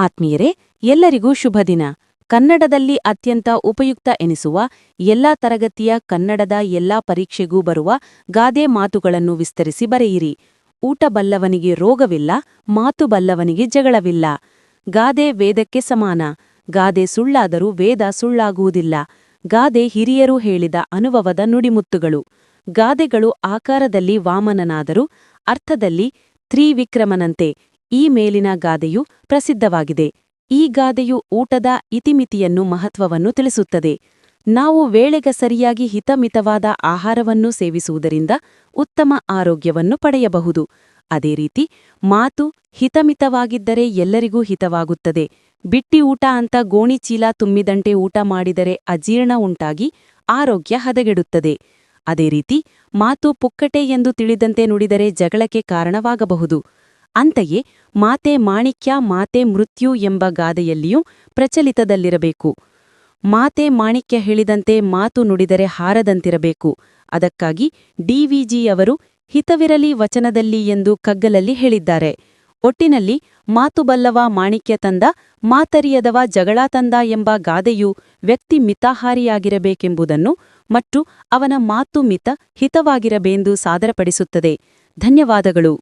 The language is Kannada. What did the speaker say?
ಆತ್ಮೀಯರೇ, ಎಲ್ಲರಿಗೂ ಶುಭ ದಿನ ಕನ್ನಡದಲ್ಲಿ ಅತ್ಯಂತ ಉಪಯುಕ್ತ ಎನಿಸುವ, ಎಲ್ಲಾ ತರಗತಿಯ ಕನ್ನಡದ ಎಲ್ಲಾ ಪರೀಕ್ಷೆಗೂ ಬರುವ ಗಾದೆ ಮಾತುಗಳನ್ನು ವಿಸ್ತರಿಸಿ ಬರೆಯಿರಿ. ಊಟ ಬಲ್ಲವನಿಗೆ ರೋಗವಿಲ್ಲ, ಮಾತು ಬಲ್ಲವನಿಗೆ ಜಗಳವಿಲ್ಲ. ಗಾದೆ ವೇದಕ್ಕೆ ಸಮಾನ. ಗಾದೆ ಸುಳ್ಳಾದರೂ ವೇದ ಸುಳ್ಳಾಗುವುದಿಲ್ಲ. ಗಾದೆ ಹಿರಿಯರು ಹೇಳಿದ ಅನುಭವದ ನುಡಿಮುತ್ತುಗಳು. ಗಾದೆಗಳು ಆಕಾರದಲ್ಲಿ ವಾಮನನಾದರೂ, ಅರ್ಥದಲ್ಲಿ ತ್ರಿವಿಕ್ರಮನಂತೆ ಈ ಮೇಲಿನ ಗಾದೆಯು ಪ್ರಸಿದ್ಧವಾಗಿದೆ. ಈ ಗಾದೆಯು ಊಟದ ಇತಿಮಿತಿಯನ್ನು ಮಹತ್ವವನ್ನು ತಿಳಿಸುತ್ತದೆ. ನಾವು ವೇಳೆಗ ಸರಿಯಾಗಿ ಹಿತಮಿತವಾದ ಆಹಾರವನ್ನು ಸೇವಿಸುವುದರಿಂದ ಉತ್ತಮ ಆರೋಗ್ಯವನ್ನು ಪಡೆಯಬಹುದು. ಅದೇ ರೀತಿ, ಮಾತು ಹಿತಮಿತವಾಗಿದ್ದರೆ ಎಲ್ಲರಿಗೂ ಹಿತವಾಗುತ್ತದೆ. ಬಿಟ್ಟಿ ಊಟ ಅಂತ ಗೋಣಿ ಚೀಲ ತುಂಬಿದಂತೆ ಊಟ ಮಾಡಿದರೆ ಅಜೀರ್ಣ ಉಂಟಾಗಿ ಆರೋಗ್ಯ ಹದಗೆಡುತ್ತದೆ. ಅದೇ ರೀತಿ, ಮಾತು ಪುಕ್ಕಟೆ ಎಂದು ತಿಳಿದಂತೆ ನುಡಿದರೆ ಜಗಳಕ್ಕೆ ಕಾರಣವಾಗಬಹುದು. ಅಂತೆಯೇ ಮಾತೆ ಮಾಣಿಕ್ಯ, ಮಾತೆ ಮೃತ್ಯು ಎಂಬ ಗಾದೆಯಲ್ಲಿಯೂ ಪ್ರಚಲಿತದಲ್ಲಿರಬೇಕು. ಮಾತೆ ಮಾಣಿಕ್ಯ ಹೇಳಿದಂತೆ ಮಾತು ನುಡಿದರೆ ಹಾರದಂತಿರಬೇಕು. ಅದಕ್ಕಾಗಿ ಡಿವಿಜಿಯವರು ಹಿತವಿರಲಿ ವಚನದಲ್ಲಿ ಎಂದು ಕಗ್ಗಲಲ್ಲಿ ಹೇಳಿದ್ದಾರೆ. ಒಟ್ಟಿನಲ್ಲಿ ಮಾತು ಬಲ್ಲವ ಮಾಣಿಕ್ಯ ತಂದ, ಮಾತರಿಯದವ ಜಗಳ ತಂದ ಎಂಬ ಗಾದೆಯು ವ್ಯಕ್ತಿ ಮಿತಾಹಾರಿಯಾಗಿರಬೇಕೆಂಬುದನ್ನು ಮತ್ತು ಅವನ ಮಾತು ಮಿತ, ಹಿತವಾಗಿರಬೇಂದು ಸಾದರಪಡಿಸುತ್ತದೆ. ಧನ್ಯವಾದಗಳು.